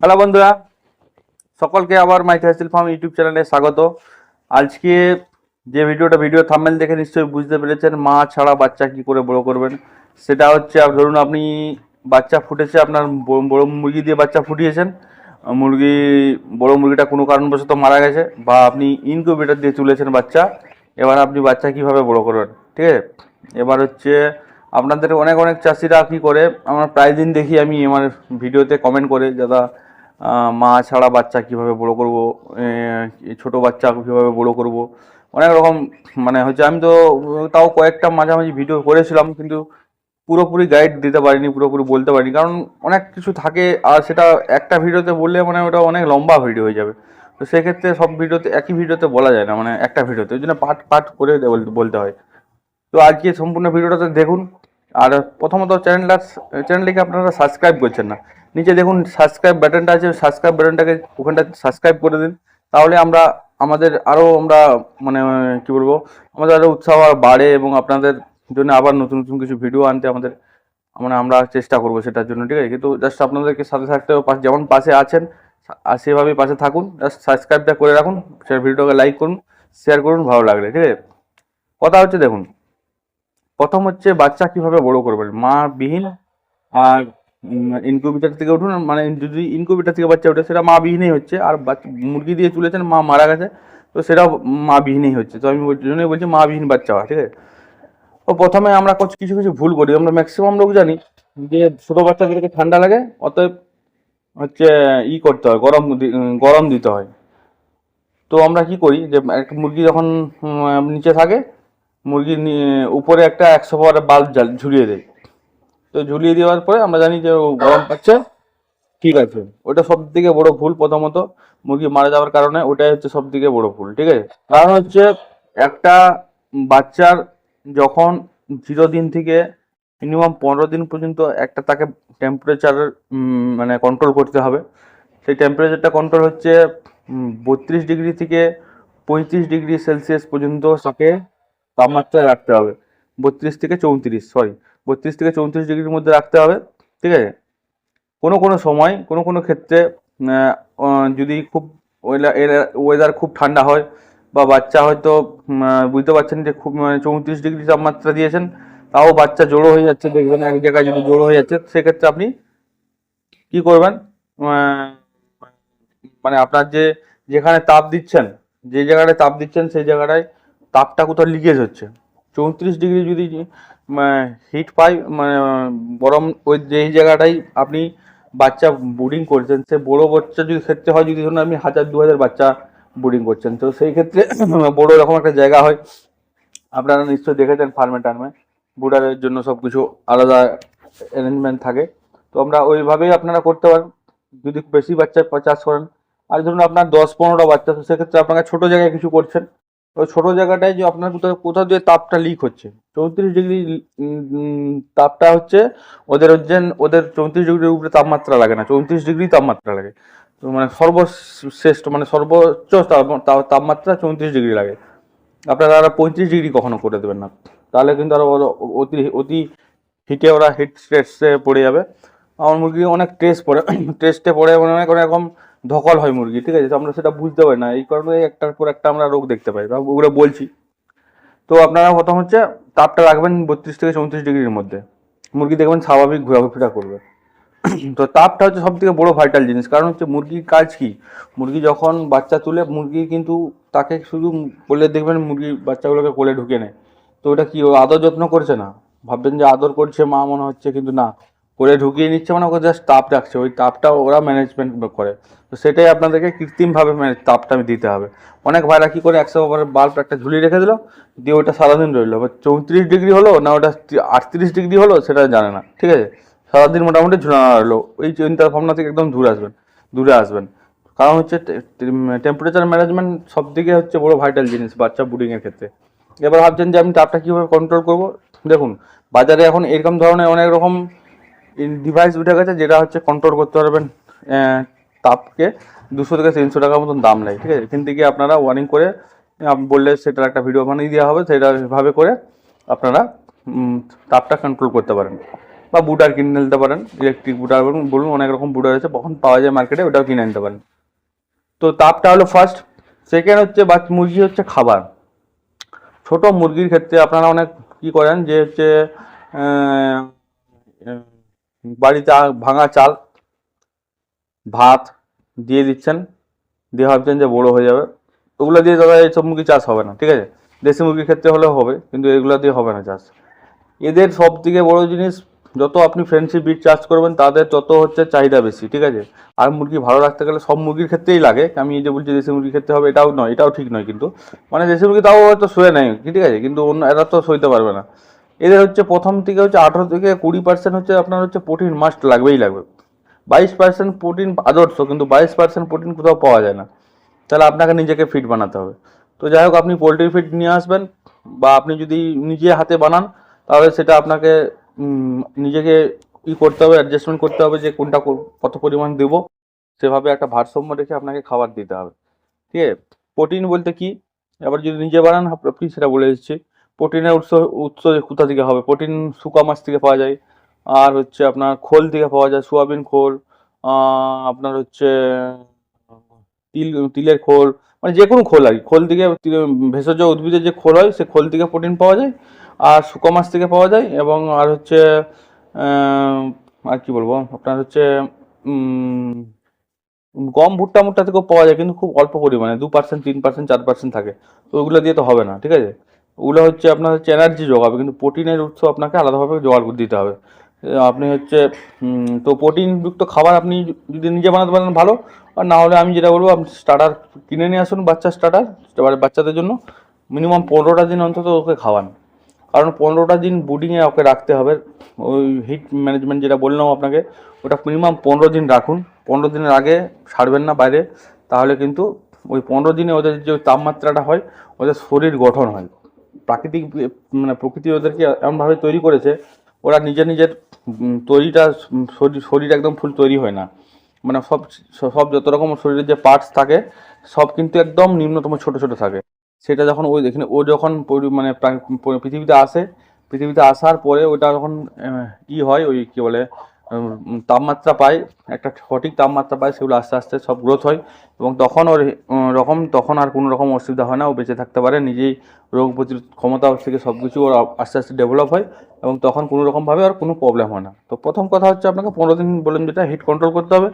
Hello বন্ধুরা সকলকে আবার মাই ফ্যাসিল ফার্ম ইউটিউব চ্যানেলে স্বাগত। আজকে যে ভিডিওটা ভিডিও থাম্বেল দেখে নিশ্চয়ই বুঝতে পেরেছেন মা ছাড়া বাচ্চা কি করে বড় করবেন? সেটা হচ্ছে ধরুন আপনি বাচ্চা ফুটেছে আপনার বড় মুরগি দিয়ে বাচ্চা ফুটিয়েছেন মুরগি বড় মুরগিটা কোনো কারণবশত মারা গেছে বা আপনি ইনকিউবেটর দিয়ে তুলেছেন বাচ্চা এবার আপনি বাচ্চা কীভাবে বড় করবেন? ঠিক আছে? এবার হচ্ছে আপনাদের অনেক অনেক চাষিরা কি করে আমরা প্রায় দিন দেখি আমি আমার ভিডিওতে কমেন্ট করে আহ, মা ছাড়া বাচ্চা কীভাবে বড় করব ছোট বাচ্চা কীভাবে বড় করব, অনেক রকম মানে হচ্ছে আমি তো, তাও কয়েকটা মাঝামাঝি ভিডিও করেছিলাম, কিন্তু পুরোপুরি গাইড দিতে পারিনি, পুরোপুরি বলতে পারিনি, কারণ অনেক কিছু থাকে, আর সেটা একটা ভিডিওতে বললে মানে ওটা অনেক লম্বা ভিডিও হয়ে যাবে। তো সেক্ষেত্রে সব ভিডিওতে একই ভিডিওতে বলা যায় না মানে একটা ভিডিওতে ওই জন্য পার্ট পার্ট করে বল- বলতে হয়। তো আজকে সম্পূর্ণ ভিডিওটাতে দেখুন আর প্রথমত চ্যানেলটা চ্যানেলটিকে আপনারা সাবস্ক্রাইব করছেন না। নিচে দেখুন সাবস্ক্রাইব বাটনটা আছে সাবস্ক্রাইব বাটনটাকে ওখানটা সাবস্ক্রাইব করে দিন। তাহলে আমরা, আমাদের আরও আমরা মানে কি বলব, আমাদের আরও উৎসাহ বাড়ে এবং আপনাদের জন্য আবার নতুন নতুন কিছু ভিডিও আনতে আমাদের মানে আমরা চেষ্টা করব সেটার জন্য, ঠিক আছে? কিন্তু জাস্ট আপনাদেরকে সাথে থাকতে পাশে- যেমন পাশে আছেন সেভাবেই পাশে থাকুন। জাস্ট সাবস্ক্রাইবটা করে রাখুন সে ভিডিওকে লাইক করুন শেয়ার করুন, ভালো লাগলে, ঠিক আছে? কথা হচ্ছে দেখুন প্রথম হচ্ছে বাচ্চা কীভাবে বড় করবেন মা বিহীন আর ইনকিউবেটার থেকে উঠুন মানে যদি ইনকিউবেটার থেকে বাচ্চা ওঠে, সেটা মা বিহীনই হচ্ছে। আর মুরগি দিয়ে চলেছেন, মা মারা গেছে, তো সেটাও মা বিহীনই হচ্ছে। তো আমি জন্যই বলছি মা বিহীন বাচ্চা হয় ঠিক আছে? তো প্রথমে আমরা কিছু কিছু কিছু ভুল করি, আমরা ম্যাক্সিমাম লোক জানি যে ছোটো বাচ্চাদেরকে ঠান্ডা লাগে, অতএব হচ্ছে ই করতে হয়, গরম গরম দিতে হয়। তো আমরা কি করি যে, একটা মুরগি যখন নিচে থাকে মুরগির উপরে একটা একশো পাওয়ারের বাল্ব ঝুলিয়ে দেয়। তো ঝুলিয়ে দেওয়ার পরে আমরা জানি যে গরম পাচ্ছে। ঠিক আছে। ওটা সব থেকে বড় ভুল প্রথমত। মুরগি মারা যাওয়ার কারণে ওটাই হচ্ছে সব থেকে বড় ভুল ঠিক আছে? কারণ হচ্ছে একটা বাচ্চার যখন জিরো দিন থেকে মিনিমাম পনেরো দিন পর্যন্ত একটা তাকে টেম্পারেচার মানে কন্ট্রোল করতে হবে। সেই টেম্পারেচারটা কন্ট্রোল হচ্ছে বত্রিশ ডিগ্রি থেকে পঁয়ত্রিশ ডিগ্রি সেলসিয়াস পর্যন্ত তাকে তাপমাত্রায় রাখতে হবে। বত্রিশ থেকে চৌত্রিশ সরি বত্রিশ থেকে চৌত্রিশ ডিগ্রির মধ্যে রাখতে হবে, ঠিক আছে? কোনো কোনো সময়, কোনো কোনো ক্ষেত্রে যদি খুব ওয়েদার খুব ঠান্ডা হয় বা বাচ্চা হয়তো বুঝতে পারছেন যে খুব মানে চৌত্রিশ ডিগ্রি তাপমাত্রা দিয়েছেন, তাও বাচ্চা জড়ো হয়ে যাচ্ছে, দেখবেন এক জায়গায় যদি জড়ো হয়ে যাচ্ছে, সেক্ষেত্রে আপনি কি করবেন? মানে আপনার যে, যেখানে তাপ দিচ্ছেন, যে জায়গাটায় তাপ দিচ্ছেন, সেই জায়গাটায় তাপটা কোথাও লিকেজ হচ্ছে? চৌত্রিশ ডিগ্রি যদি হিট পাই মানে গরম ওই যেই জায়গাটাই আপনি বাচ্চা বোর্ডিং করছেন, সে বড় বাচ্চা যদি ক্ষেত্রে হয়, যদি ধরুন আপনি হাজার দু হাজার বাচ্চা বোর্ডিং করছেন, তো সেই ক্ষেত্রে বড় এরকম একটা জায়গা হয়। আপনারা নিশ্চয়ই দেখেছেন ফার্মে টার্মে। বুডারের জন্য সব কিছু আলাদা অ্যারেঞ্জমেন্ট থাকে। তো আমরা ওইভাবেই আপনারা করতে পারেন। যদি বেশি বাচ্চা চাষ করেন, আর ধরুন আপনার দশ, পনেরোটা বাচ্চা, তো সেক্ষেত্রে আপনাকে ছোটো জায়গায় কিছু করছেন। ওই ছোটো জায়গাটায় যে আপনার কোথাও কোথাও দিয়ে তাপটা লিক হচ্ছে। চৌত্রিশ ডিগ্রি তাপটা হচ্ছে ওদের হচ্ছে ওদের চৌত্রিশ ডিগ্রির উপরে তাপমাত্রা লাগে না, চৌত্রিশ ডিগ্রি তাপমাত্রা লাগে। তো মানে সর্বশ্রেষ্ঠ মানে সর্বোচ্চ তাপ- তাপ- তাপমাত্রা চৌত্রিশ ডিগ্রি লাগে। আপনারা আর পঁয়ত্রিশ ডিগ্রি কখনো করে দেবেন না। তাহলে কিন্তু আরও ওরা অতি অতি হিটে ওরা হিট স্ট্রেসে পড়ে যাবে। আমার মুরগি অনেক টেস্ট পড়ে টেস্টে পড়ে মানে অনেক অনেকরকম ধকল হয় মুরগি, ঠিক আছে? তো আমরা সেটা বুঝতে পারি না। এই কারণে একটার পর একটা আমরা রোগ দেখতে পাই। বা ওগুলো বলছি। তো আপনারা প্রথম হচ্ছে তাপটা রাখবেন বত্রিশ থেকে চৌত্রিশ ডিগ্রির মধ্যে। মুরগি দেখবেন স্বাভাবিক ঘোরাফেরা করবে। তো তাপটা হচ্ছে সব থেকে বড় ভাইটাল জিনিস। কারণ হচ্ছে মুরগির কাজ কি? মুরগি যখন বাচ্চা তুলে, মুরগি কিন্তু তাকে শুধু কোলে দেখবেন মুরগি বাচ্চাগুলোকে কোলে ঢুকে নেয়। তো ওটা কি, ও আদর যত্ন করছে না? ভাববেন যে আদর করছে, মা মনে হচ্ছে, কিন্তু না। কোলে ঢুকিয়ে নিচ্ছে মানে ওকে জাস্ট তাপ রাখছে। ওই তাপটা ওরা ম্যানেজমেন্ট করে। তো সেটাই আপনাদেরকে কৃত্রিমভাবে তাপটা দিতে হবে। অনেক ভাইরা কি করে একশো ওভারের বাল্ব একটা ঝুলিয়ে রেখে দিল, দিয়ে ওটা সারাদিন রইল। এবার চৌত্রিশ ডিগ্রি হলো না ওটা আটত্রিশ ডিগ্রি হলো সেটা জানে না। ঠিক আছে? সারাদিন মোটামুটি ঝুলানো রইল। এই চিন্তা ভাবনা থেকে একদম দূরে আসবেন দূরে আসবেন। কারণ হচ্ছে টেম্পারেচার ম্যানেজমেন্ট সব থেকে হচ্ছে বড় ভাইটাল জিনিস বাচ্চা বুডিংয়ের ক্ষেত্রে। এবার ভাবছেন যে আমি তাপটা কীভাবে কন্ট্রোল করব? দেখুন, বাজারে এখন এরকম ধরনের অনেক রকম ডিভাইস উঠে গেছে যেটা হচ্ছে কন্ট্রোল করতে পারবেন তাপকে দুশো থেকে তিনশো টাকার মতন দাম নেয়, ঠিক আছে? এখান থেকে আপনারা ওয়ারিং করে বললে সেটার একটা ভিডিও বানিয়ে দেওয়া হবে, সেটা ভাবে করে আপনারা তাপটা কন্ট্রোল করতে পারেন। বা বুটার কিনে নিতে পারেন ইলেকট্রিক বুটার বলুন বলুন, অনেক রকম বুটার আছে, কখন পাওয়া যায় মার্কেটে ওটাও কিনে নিতে পারেন। তো তাপটা হলো ফার্স্ট সেকেন্ড হচ্ছে বা মুরগি হচ্ছে খাবার। ছোট মুরগির ক্ষেত্রে আপনারা অনেক কি করেন যে হচ্ছে বাড়িতে ভাঙা চাল, ভাত দিয়ে দিচ্ছেন। দিয়ে ভাবছেন যে বড়ো হয়ে যাবে। ওগুলো দিয়ে দাদা এইসব মুরগি চাষ হবে না, ঠিক আছে? দেশি মুরগির ক্ষেত্রে হলেও হবে, কিন্তু এগুলো দিয়ে হবে না চাষ। এদের সব থেকে বড় জিনিস, যত আপনি ফ্রেন্ডশিপ বিট চাষ করবেন, তাদের তত হচ্ছে চাহিদা বেশি, ঠিক আছে? আর মুরগি ভালো রাখতে গেলে সব মুরগির ক্ষেত্রেই লাগে। আমি এই যে বলছি দেশি মুরগির ক্ষেত্রে হবে, এটাও নয়, এটাও ঠিক নয় কিন্তু। মানে দেশি মুরগি তাও হয়তো শুয়ে নেয় ঠিক আছে? কিন্তু অন্য এরা তো সইতে পারবে না। এদের হচ্ছে প্রথম থেকে হচ্ছে আঠারো থেকে কুড়ি পার্সেন্ট হচ্ছে আপনার হচ্ছে প্রোটিন মাস্ট লাগবেই লাগবে। বাইশ পার্সেন্ট প্রোটিন আদর্শ, কিন্তু বাইশ পার্সেন্ট প্রোটিন কোথাও পাওয়া যায় না। তাহলে আপনাকে নিজেকে ফিট বানাতে হবে। তো যাই হোক, আপনি পোলট্রি ফিট নিয়ে আসবেন, বা আপনি যদি নিজে হাতে বানান, তাহলে সেটা আপনাকে নিজেকে ই করতে হবে অ্যাডজাস্টমেন্ট করতে হবে যে কোনটা কত পরিমাণ দেব। সেভাবে একটা ভারসাম্য রেখে আপনাকে খাবার দিতে হবে। ঠিক আছে? প্রোটিন বলতে কি? এবার যদি নিজে বানান আপ- আপনি সেটা বলে দিচ্ছি প্রোটিনের উৎস উৎস কোথা থেকে হবে? প্রোটিন শুকা মাছ থেকে পাওয়া যায়। আর হচ্ছে আপনার খোল থেকে পাওয়া যায়, সোয়াবিন খোল আপনার হচ্ছে, তিল, তিলের খোল মানে যে কোনো খোল আর কি। খোল থেকে, ভেষজ উদ্ভিদের যে খোল হয়, সে খোল থেকে প্রোটিন পাওয়া যায়। আর শুকো মাছ থেকে পাওয়া যায় এবং আর হচ্ছে আর কি বলব? আপনার হচ্ছে গম ভুট্টা, মুট্টা থেকেও পাওয়া যায়, কিন্তু খুব অল্প পরিমাণে, দু পার্সেন্ট তিন পার্সেন্ট চার পার্সেন্ট থাকে। তো ওগুলো দিয়ে তো হবে না, ঠিক আছে? ওগুলো হচ্ছে আপনার হচ্ছে এনার্জি যোগাবে, কিন্তু প্রোটিনের উৎস আপনাকে আলাদাভাবে জোগাড় করে দিতে হবে। আপনি হচ্ছে তো প্রোটিনযুক্ত খাবার আপনি যদি নিজে বানাতে পারেন ভালো, আর না হলে আমি যেটা বলব, আপনি স্টার্টার কিনে নিয়ে আসুন বাচ্চা স্টার্টার বাচ্চাদের জন্য মিনিমাম পনেরোটা দিন অন্তত ওকে খাওয়ান। কারণ পনেরোটা দিন বুডিংয়ে ওকে রাখতে হবে। ওই হিট ম্যানেজমেন্ট যেটা বললাম আপনাকে, ওটা মিনিমাম পনেরো দিন রাখুন। পনেরো দিনের আগে ছাড়বেন না বাইরে, তাহলে কিন্তু ওই পনেরো দিনে ওদের যে তাপমাত্রাটা হয়, ওদের শরীর গঠন হয়। প্রাকৃতিক মানে প্রকৃতি ওদেরকে এমনভাবে তৈরি করেছে, ওরা নিজের নিজের তৈরিটা শরীর শরীর একদম ফুল তৈরি হয় না। মানে সব সব যত রকম শরীরের যে পার্টস থাকে, সব কিন্তু একদম নিম্নতম ছোট ছোট থাকে। সেটা যখন ওই এখানে ও যখন মানে পৃথিবীতে আসে, পৃথিবীতে আসার পরে ওটা যখন ই হয়, ওই কি বলে তাপমাত্রা পায়, একটা সঠিক তাপমাত্রা পায়, সেগুলো আস্তে আস্তে সব গ্রোথ হয় এবং তখন ওর রকম, তখন আর কোনো রকম অসুবিধা হয় না, ও বেঁচে থাকতে পারে, নিজেই রোগ প্রতিরোধ ক্ষমতা থেকে সব কিছু ওর আস্তে আস্তে ডেভেলপ হয় এবং তখন কোনো রকমভাবে আর কোনো প্রবলেম হয় না। তো প্রথম কথা হচ্ছে আপনাকে পনেরো দিন বললেন যেটা হিট কন্ট্রোল করতে হবে।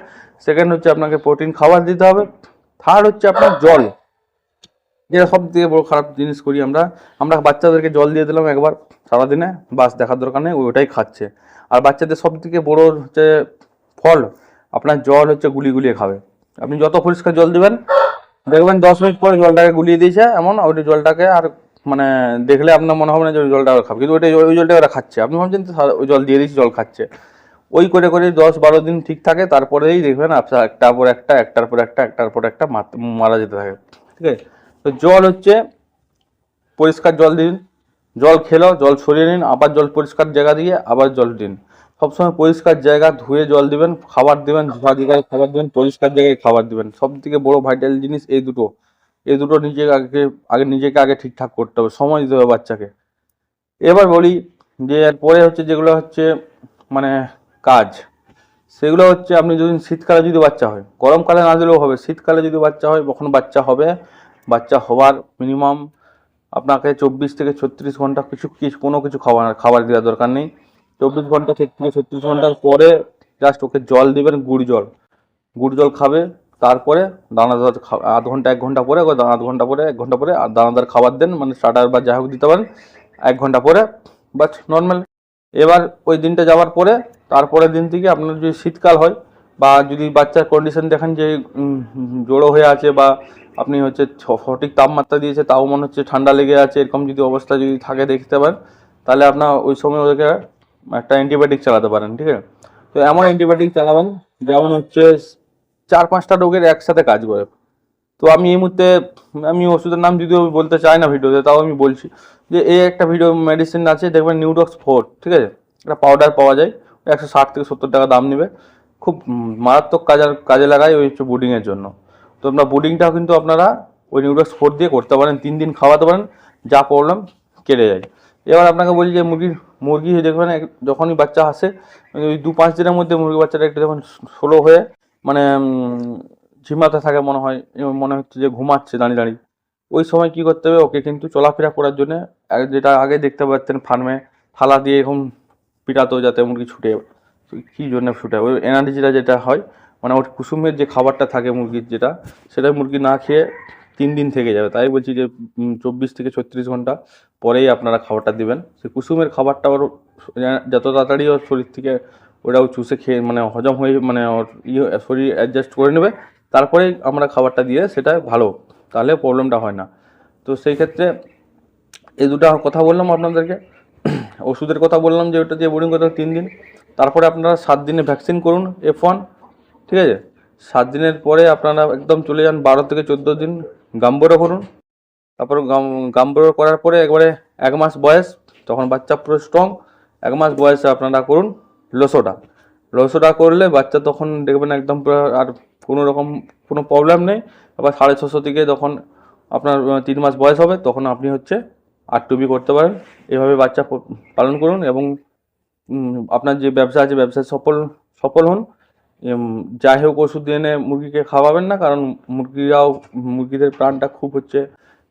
সেকেন্ড হচ্ছে আপনাকে প্রোটিন খাবার দিতে হবে। থার্ড হচ্ছে আপনার জল। যেটা সব থেকে বড় খারাপ জিনিস করি আমরা আমরা বাচ্চাদেরকে জল দিয়ে দিলাম একবার সারাদিনে, বাস দেখার দরকার নেই ওই ওটাই খাচ্ছে। আর বাচ্চাদের সব থেকে বড় হচ্ছে ফল, আপনার জল হচ্ছে গুলি গুলিয়ে খাবে। আপনি যত পরিষ্কার জল দেবেন, দেখবেন দশ মিনিট পরে জলটাকে গুলিয়ে দিয়েছে এমন ওই জলটাকে আর মানে দেখলে আপনার মনে হবে না যে ওই জলটা খাবে, কিন্তু ওইটা ওই জলটা ওরা খাচ্ছে। আপনি ভাবছেন ওই জল দিয়ে দিয়েছি, জল খাচ্ছে। ওই করে করে দশ বারো দিন ঠিক থাকে, তারপরেই দেখবেন আপনার একটার পর একটা, একটার পর একটা, একটার পর একটা মারা যেতে থাকে। ঠিক আছে? তো জল হচ্ছে পরিষ্কার জল দিন। জল খেলো, জল সরিয়ে নিন, আবার জল পরিষ্কার জায়গা দিয়ে আবার জল দিন। সবসময় পরিষ্কার জায়গা ধুয়ে জল দিবেন, খাবার দিবেন ধোয়া জায়গায় খাবার দিবেন, পরিষ্কার জায়গায় খাবার দিবেন। সব থেকে বড় ভাইটাল জিনিস এই দুটো। এই দুটো নিজেকে আগে আগে নিজেকে আগে ঠিকঠাক করতে হবে, সময় দিতে হবে বাচ্চাকে। এবার বলি যে এরপরে হচ্ছে যেগুলো হচ্ছে মানে কাজ, সেগুলো হচ্ছে আপনি যদি শীতকালে যদি বাচ্চা হয়, গরমকালে না দিলেও হবে, শীতকালে যদি বাচ্চা হয়, কখন বাচ্চা হবে বাচ্চা হওয়ার মিনিমাম আপনাকে চব্বিশ থেকে ছত্রিশ ঘণ্টা কিছু কিছু, কোনো কিছু খাবার খাবার দেওয়ার দরকার নেই। চব্বিশ ঘণ্টা থেকে ছত্রিশ ঘণ্টার পরে জাস্ট ওকে জল দেবেন, গুড় জল। গুড় জল খাবে, তারপরে দানাদার আধ ঘণ্টা, এক ঘণ্টা পরে আধ ঘণ্টা পরে, এক ঘণ্টা পরে দানাদার খাবার দেন মানে স্টার্টার বা যাই হোক দিতে পারেন, এক ঘণ্টা পরে বাট নর্মাল এবার ওই দিনটা যাওয়ার পরে, তারপরের দিন থেকে আপনার যদি শীতকাল হয় বা যদি বাচ্চার কন্ডিশন দেখেন যে জড়ো হয়ে আছে বা আপনি হচ্ছে সঠিক তাপমাত্রা দিয়েছে, তাও মনে হচ্ছে ঠান্ডা লেগে আছে, এরকম যদি অবস্থা যদি থাকে দেখতে পারেন, তাহলে আপনার ওই সময় ওদেরকে একটা অ্যান্টিবায়োটিক চালাতে পারেন, ঠিক আছে? তো এমন অ্যান্টিবায়োটিক চালাবেন, যেমন হচ্ছে চার পাঁচটা রোগের একসাথে কাজ করে। তো আমি এই মুহূর্তে, আমি ওষুধের নাম যদিও বলতে চাই না ভিডিওতে, তাও আমি বলছি যে, এই একটা ভিডিও মেডিসিন আছে, দেখবেন নিউডক্স ফোর ঠিক আছে? একটা পাউডার পাওয়া যায়, একশো ষাট থেকে সত্তর টাকা দাম নেবে। খুব মারাত্মক কাজে কাজে লাগায় ওই হচ্ছে বুডিংয়ের জন্য। তো আপনার বুডিংটাও কিন্তু আপনারা ওই নিউডক্স ফোর দিয়ে করতে পারেন, তিন দিন খাওয়াতে পারেন, যা প্রবলেম কেটে যায়। এবার আপনাকে বলি যে মুরগির মুরগি দেখবেন যখনই বাচ্চা আসে ওই দু পাঁচ দিনের মধ্যে মুরগি বাচ্চাটা একটু যখন স্লো হয়ে মানে ঝিমাতে থাকে মনে হয় মনে হচ্ছে যে ঘুমাচ্ছে দাঁড়িয়ে দাঁড়িয়ে, ওই সময় কি করতে হবে, ওকে কিন্তু চলাফেরা করার জন্য যেটা আগে দেখতে পাচ্ছেন ফার্মে, থালা দিয়ে এরকম পিটাতো যাতে মুরগি ছুটে কী জন্য ছুটে ওই এনার্জিটা যেটা হয় মানে ওর কুসুমের যে খাবারটা থাকে মুরগির যেটা, সেটা মুরগি না খেয়ে তিন দিন থেকে যাবে। তাই বলছি যে চব্বিশ থেকে ছত্রিশ ঘণ্টা পরেই আপনারা খাবারটা দিবেন। সেই কুসুমের খাবারটা ওর যত তাড়াতাড়ি ওর শরীর থেকে ওটাও চুষে খেয়ে মানে হজম হয়ে মানে ওর ইয়ে শরীর অ্যাডজাস্ট করে নেবে, তারপরেই আমরা খাবারটা দিয়ে সেটা ভালো, তাহলে প্রবলেমটা হয় না। তো সেই ক্ষেত্রে এই দুটো কথা বললাম আপনাদেরকে। ওষুধের কথা বললাম যে, ওটা যে বোর্ডিং করতে তিন দিন। তারপরে আপনারা সাত দিনে ভ্যাকসিন করুন এফ ওয়ান ঠিক আছে? সাত দিনের পরে আপনারা একদম চলে যান, বারো থেকে চোদ্দ দিন গাম্বরো করুন। তারপর গাম- গাম্বরো করার পরে একবারে এক মাস বয়স, তখন বাচ্চা পুরো স্ট্রং এক মাস বয়সে আপনারা করুন লসোটা লসোটা করলে বাচ্চা তখন দেখবেন একদম পুরো আর কোনো রকম কোনো প্রবলেম নেই। আবার সাড়ে ছশো থেকে তখন আপনার তিন মাস বয়স হবে, তখন আপনি হচ্ছে আর টুবি করতে পারেন। এভাবে বাচ্চা পালন করুন এবং আপনার যে ব্যবসা আছে ব্যবসায় সফল সফল হন। যাই হোক, ওষুধ এনে মুরগিকে খাওয়াবেন না, কারণ মুরগিরাও, মুরগিদের প্রাণটা খুব হচ্ছে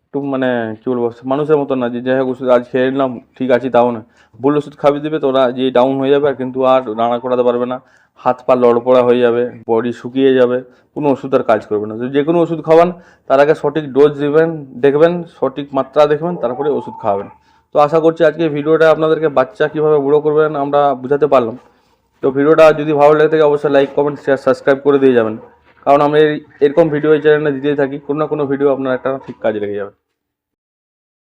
একটু মানে কী বলব, মানুষের মতো না যে, যাই হোক, ওষুধ আজ খেয়ে নিলাম, ঠিক আছে, তাও না ভুল ওষুধ খাবিয়ে দেবে, তো ওরা যে ডাউন হয়ে যাবে, আর কিন্তু আর রান্না করাতে পারবে না। হাত পা লড়পড়া হয়ে যাবে বডি শুকিয়ে যাবে, কোনো ওষুধ আর কাজ করবে না। যে কোনো ওষুধ খাওয়ান, তার আগে সঠিক ডোজ দেবেন, দেখবেন, সঠিক মাত্রা দেখবেন, তারপরে ওষুধ খাওয়াবেন। তো আশা করছি আজকে ভিডিওটা আপনাদেরকে বাচ্চা কীভাবে বুড়ো করবেন আমরা বুঝাতে পারলাম। তো ভিডিওটা যদি ভালো লাগে থাকে অবশ্যই লাইক কমেন্ট শেয়ার সাবস্ক্রাইব করে দিয়ে যাবেন। কারণ আমরা এরকম ভিডিও এই চ্যানেলে দিতেই থাকি, কোনো না কোনো ভিডিও আপনার একটা ঠিক কাজে লেগে যাবে।